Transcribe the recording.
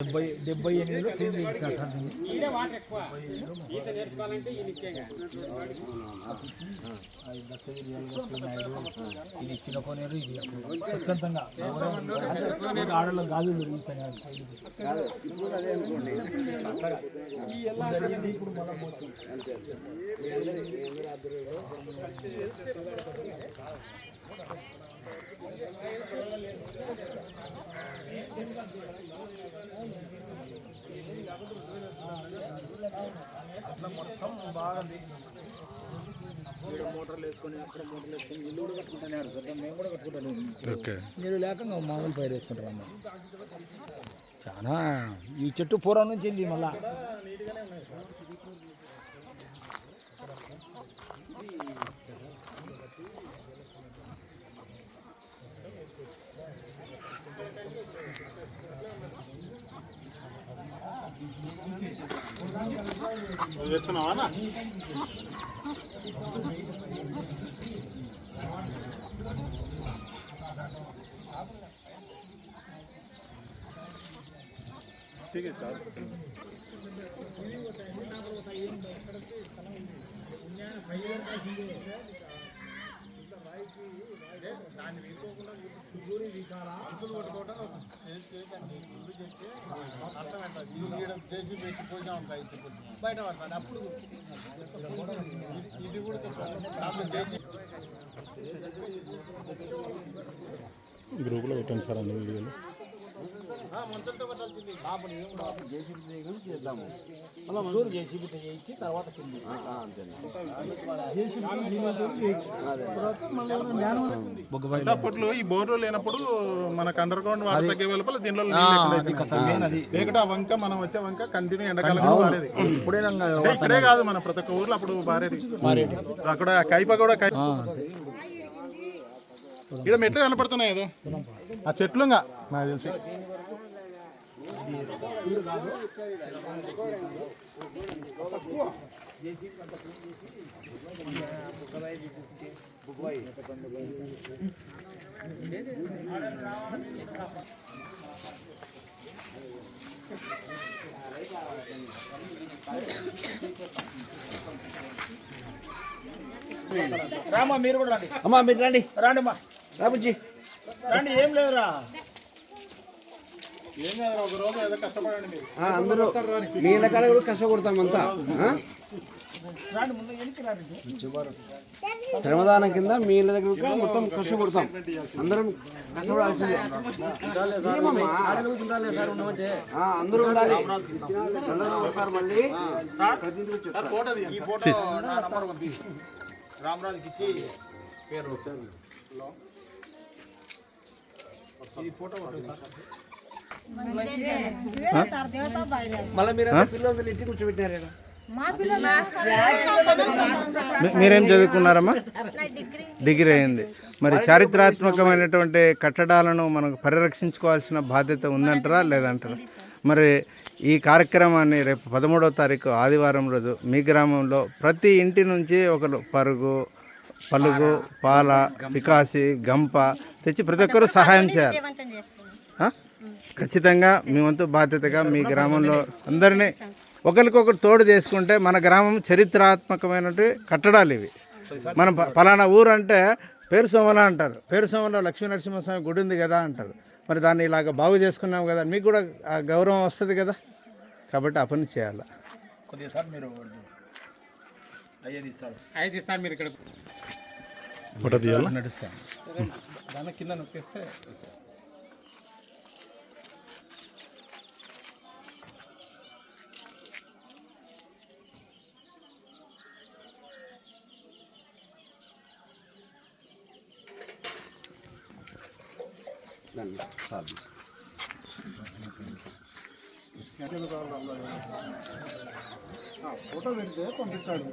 డెబ్బై డెబ్బై ఎనిమిదిలో క్లీన్ చేయించారు సార్ దీన్ని. ఈడే వాటర్ ఎక్కువ. ఈత నేర్చుకోవాలంటే ఈ నిత్యంగా ఆ ఈ దత్తగిరి ఎల్లగొట్ల నాయుడు ఇది ఇచ్చిన కొనేరు ఇది అప్పుడు స్వచ్ఛందంగా ఎవరైనా ఆడలో గాజులు పెరుగుతాయి ఇప్పుడు మళ్ళీ పోతుంది. అట్లా మొత్తం బాగుంది ఇక్కడ మోటార్లు వేసుకొని అక్కడ మోటార్లు వేసుకొని ఇల్లు కూడా కట్టుకుంటున్నారు కదా మేము కూడా కట్టుకుంటాను ఓకే. మీరు లేక మామూలు పైరు వేసుకుంటారు అమ్మ? చాలా. ఈ చెట్టు పూర్వం నుంచి మళ్ళా. చేస్తున్నావా అన్న? ठीक है साहब బయట పడతాను అప్పుడు ఇది కూడా గ్రూప్లో పెట్టండి సార్ అన్ని వీడియోలు. చూరు జేసీబీతో చేయించి తర్వాత కింది అంటే అప్పట్లో ఈ బోర్లు లేనప్పుడు మనకు అండర్ గ్రౌండ్ వాటర్ తగ్గే వెలుపల దీనిలో. లేకుంటే వంక మనం వచ్చే వంక కంటిన్యూ ఎండాకాలం ఇక్కడే కాదు మన ప్రతి ఒక్క ఊర్లో అప్పుడు పారేది అక్కడ కైప కూడా కై ఇక్కడ మెట్లు కనపడుతున్నాయి ఏదో? ఆ చెట్లుగా నాకు తెలిసి. రామా మీరు కూడా రండి. అమ్మా మీరు రండి. రండి అమ్మా రాబుజ్జి ఏం లేదురా. అందరూ మీ కూడా కష్టపడతాం అంతా. శ్రమదానం కింద మీ ఇళ్ళ దగ్గర కూడా మొత్తం కష్టపడతాం. అందరం కష్టపడాల్సిందే. అందరూ ఉండాలి. అందరూ మళ్ళీ. రామరాజుకి ఇచ్చి. పేరు ఇది ఫోటో మళ్ళీ పిల్లలు ఇంటికి కూర్చోబెట్టినారు మీరేం చదువుకున్నారమ్మా? డిగ్రీ. అయింది. మరి చారిత్రాత్మకమైనటువంటి కట్టడాలను మనకు పరిరక్షించుకోవాల్సిన బాధ్యత ఉందంటారా లేదంటారా? మరి ఈ కార్యక్రమాన్ని రేపు పదమూడవ తారీఖు ఆదివారం రోజు మీ గ్రామంలో ప్రతి ఇంటి నుంచి ఒకరు పరుగు పలుగు పాల పికాసి గంప తెచ్చి ప్రతి ఒక్కరూ సహాయం చేయాలి? ఖచ్చితంగా మీ వంతు బాధ్యతగా మీ గ్రామంలో అందరినీ ఒకరికొకరు తోడు చేసుకుంటే మన గ్రామం చరిత్రాత్మకమైనటువంటి కట్టడాలు ఇవి. మనం పలానా ఊరు అంటే పేరు సోమల అంటారు. పేరు సోమలో లక్ష్మీ నరసింహస్వామి గుడి ఉంది కదా అంటారు. మరి దాన్ని ఇలాగ బాగు చేసుకున్నాం కదా మీకు కూడా ఆ గౌరవం వస్తుంది కదా? కాబట్టి ఆ పని చేయాలి. కొద్దిగా సార్ మీరు ఐదు ఇస్తాను మీరు ఇక్కడ. ఫోటో తీయాలా? నడుస్తాను. దాని కింద నొక్కేస్తే. ఫోటో పెడితే పంపించాడు